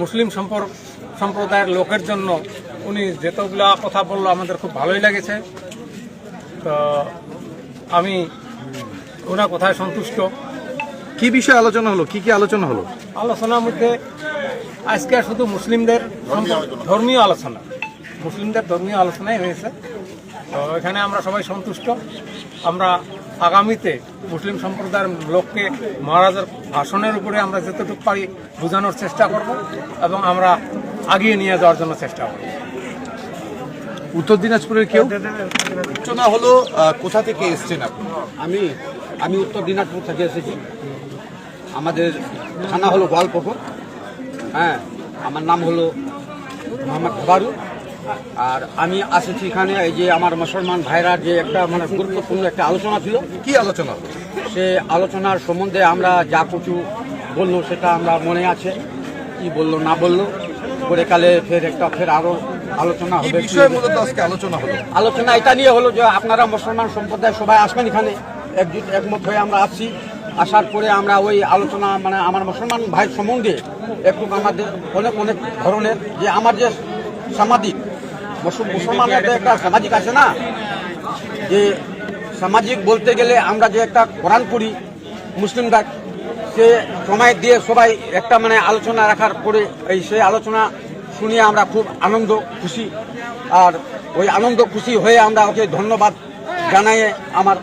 মুসলিম সম্পর্ক সম্প্রদায়ের লোকের জন্য উনি যেতগুলা কথা বলল আমাদের খুব ভালোই লেগেছে। তো আমি ওনার কথায় সন্তুষ্ট। কি বিষয়ে আলোচনা হলো? কি কি আলোচনা হলো? আলোচনার মধ্যে আজকে শুধু মুসলিমদের ধর্মীয় আলোচনা। মুসলিমদের ধর্মীয় আলোচনাই হয়েছে। তো এখানে আমরা সবাই সন্তুষ্ট। আমরা আগামীতে মুসলিম সম্প্রদায়ের লোককে মহারাজার ভাষণের উপরে আমরা যতটুকু পারি বোঝানোর চেষ্টা করব এবং আমরা আগিয়ে নিয়ে যাওয়ার জন্য চেষ্টা করব। উত্তর দিনাজপুরের কেউ? আলোচনা হলো কোথা থেকে এসছেন আপনি? আমি আমি উত্তর দিনাজপুর থেকে এসেছি। আমাদের থানা হলো গোয়ালপুকুর হ্যাঁ আমার নাম হলো মোহাম্মদ খবারু আর আমি আসেছি এখানে এই যে আমার মুসলমান ভাইরা যে একটা মানে গুরুত্বপূর্ণ একটা আলোচনা ছিল। কি আলোচনা? সে আলোচনার সম্বন্ধে আমরা যা কিছু বলল সেটা আমরা মনে আছে। কি বলল না বলল পরে কালে ফের একটা ফের আরও আলোচনা হবে। আলোচনা হলো? আলোচনা এটা নিয়ে হলো যে আপনারা মুসলমান সম্প্রদায় সবাই আসবেন এখানে একজুট একমত হয়ে আমরা আসছি আসার পরে আমরা ওই আলোচনা মানে আমার মুসলমান ভাই সম্বন্ধে একটু আমাদের অনেক অনেক ধরনের যে আমার যে সামাজিক মুসলমানের একটা সামাজিক আছে না? যে সামাজিক বলতে গেলে আমরা যে একটা কোরআন পড়ি, মুসলিমরা, সে সময় দিয়ে সবাই একটা মানে আলোচনা রাখার পরে এই সেই আলোচনা শুনিয়ে আমরা খুব আনন্দ, খুশি। আর ওই আনন্দ, খুশি হয়ে আমরা ওকে ধন্যবাদ জানাই আমার।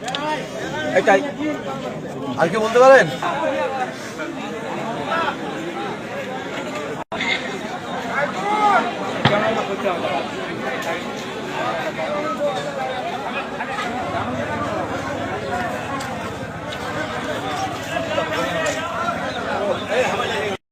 এটাই। আর কি বলতে পারেন?